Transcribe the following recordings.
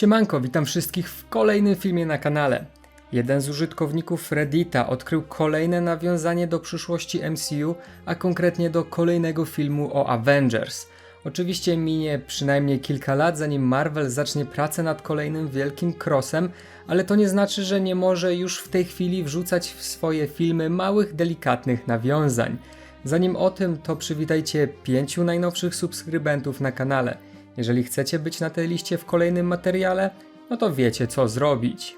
Siemanko, witam wszystkich w kolejnym filmie na kanale. Jeden z użytkowników Reddita odkrył kolejne nawiązanie do przyszłości MCU, a konkretnie do kolejnego filmu o Avengers. Oczywiście minie przynajmniej kilka lat, zanim Marvel zacznie pracę nad kolejnym wielkim crossem, ale to nie znaczy, że nie może już w tej chwili wrzucać w swoje filmy małych, delikatnych nawiązań. Zanim o tym, to przywitajcie pięciu najnowszych subskrybentów na kanale. Jeżeli chcecie być na tej liście w kolejnym materiale, no to wiecie co zrobić.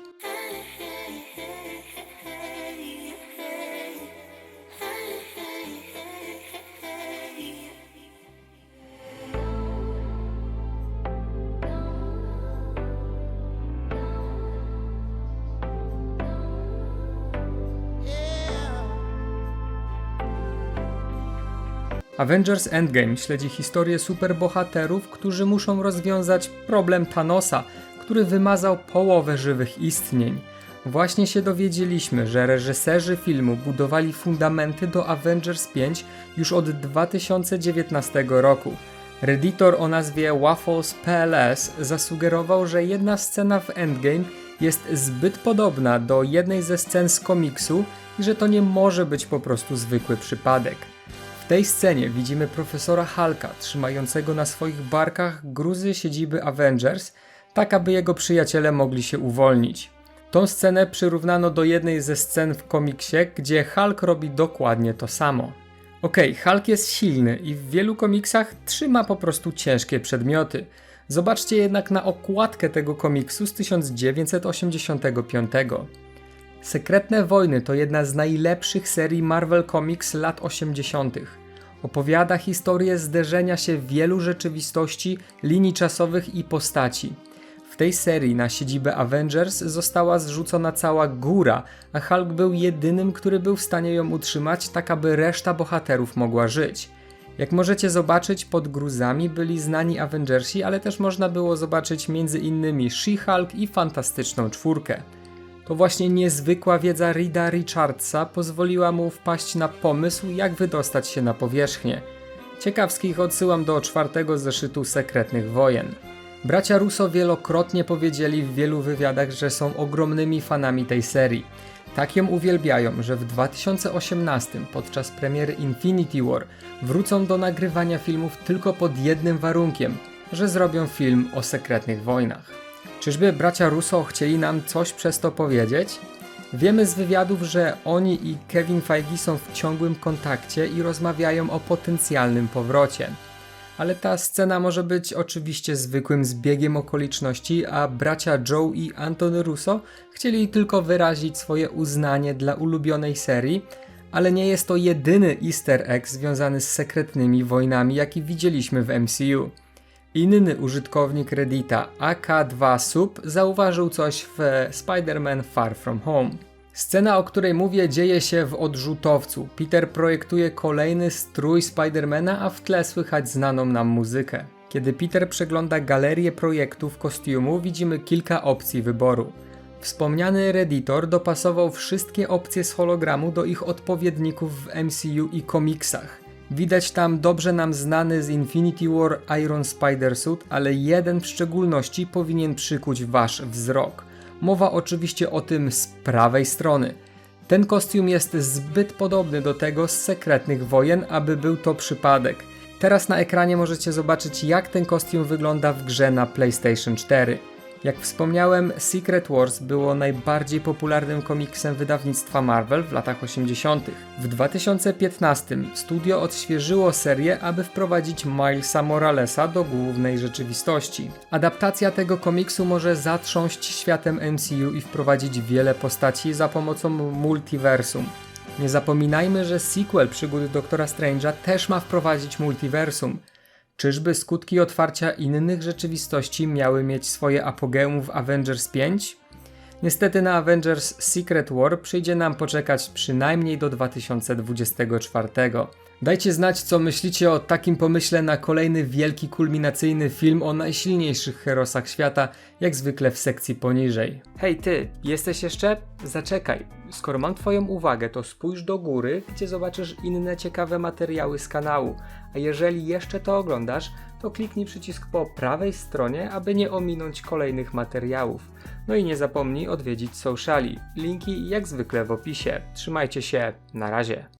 Avengers Endgame śledzi historię superbohaterów, którzy muszą rozwiązać problem Thanosa, który wymazał połowę żywych istnień. Właśnie się dowiedzieliśmy, że reżyserzy filmu budowali fundamenty do Avengers 5 już od 2019 roku. Redditor o nazwie Waffles PLS zasugerował, że jedna scena w Endgame jest zbyt podobna do jednej ze scen z komiksu i że to nie może być po prostu zwykły przypadek. Tej scenie widzimy profesora Hulka trzymającego na swoich barkach gruzy siedziby Avengers, tak aby jego przyjaciele mogli się uwolnić. Tą scenę przyrównano do jednej ze scen w komiksie, gdzie Hulk robi dokładnie to samo. Okej, Hulk jest silny i w wielu komiksach trzyma po prostu ciężkie przedmioty. Zobaczcie jednak na okładkę tego komiksu z 1985. Sekretne Wojny to jedna z najlepszych serii Marvel Comics lat 80. Opowiada historię zderzenia się wielu rzeczywistości, linii czasowych i postaci. W tej serii na siedzibę Avengers została zrzucona cała góra, a Hulk był jedynym, który był w stanie ją utrzymać, tak aby reszta bohaterów mogła żyć. Jak możecie zobaczyć, pod gruzami byli znani Avengersi, ale też można było zobaczyć m.in. She-Hulk i Fantastyczną Czwórkę. To właśnie niezwykła wiedza Rida Richardsa pozwoliła mu wpaść na pomysł, jak wydostać się na powierzchnię. Ciekawskich odsyłam do czwartego zeszytu Sekretnych Wojen. Bracia Russo wielokrotnie powiedzieli w wielu wywiadach, że są ogromnymi fanami tej serii. Tak ją uwielbiają, że w 2018 podczas premiery Infinity War wrócą do nagrywania filmów tylko pod jednym warunkiem, że zrobią film o sekretnych wojnach. Czyżby bracia Russo chcieli nam coś przez to powiedzieć? Wiemy z wywiadów, że oni i Kevin Feige są w ciągłym kontakcie i rozmawiają o potencjalnym powrocie. Ale ta scena może być oczywiście zwykłym zbiegiem okoliczności, a bracia Joe i Anthony Russo chcieli tylko wyrazić swoje uznanie dla ulubionej serii, ale nie jest to jedyny easter egg związany z sekretnymi wojnami, jaki widzieliśmy w MCU. Inny użytkownik Reddita AK2Sub zauważył coś w Spider-Man Far From Home. Scena, o której mówię, dzieje się w odrzutowcu. Peter projektuje kolejny strój Spidermana, a w tle słychać znaną nam muzykę. Kiedy Peter przegląda galerię projektów kostiumu, widzimy kilka opcji wyboru. Wspomniany Redditor dopasował wszystkie opcje z hologramu do ich odpowiedników w MCU i komiksach. Widać tam dobrze nam znany z Infinity War Iron Spider Suit, ale jeden w szczególności powinien przykuć wasz wzrok. Mowa oczywiście o tym z prawej strony. Ten kostium jest zbyt podobny do tego z sekretnych wojen, aby był to przypadek. Teraz na ekranie możecie zobaczyć jak ten kostium wygląda w grze na PlayStation 4. Jak wspomniałem, Secret Wars było najbardziej popularnym komiksem wydawnictwa Marvel w latach 80. W 2015 studio odświeżyło serię, aby wprowadzić Milesa Moralesa do głównej rzeczywistości. Adaptacja tego komiksu może zatrząść światem MCU i wprowadzić wiele postaci za pomocą multiversum. Nie zapominajmy, że sequel przygód Doktora Strange'a też ma wprowadzić multiversum. Czyżby skutki otwarcia innych rzeczywistości miały mieć swoje apogeum w Avengers 5? Niestety na Avengers Secret War przyjdzie nam poczekać przynajmniej do 2024. Dajcie znać, co myślicie o takim pomyśle na kolejny wielki, kulminacyjny film o najsilniejszych herosach świata, jak zwykle w sekcji poniżej. Hej ty, jesteś jeszcze? Zaczekaj. Skoro mam twoją uwagę, to spójrz do góry, gdzie zobaczysz inne ciekawe materiały z kanału. A jeżeli jeszcze to oglądasz, to kliknij przycisk po prawej stronie, aby nie ominąć kolejnych materiałów. No i nie zapomnij odwiedzić sociali. Linki jak zwykle w opisie. Trzymajcie się, na razie.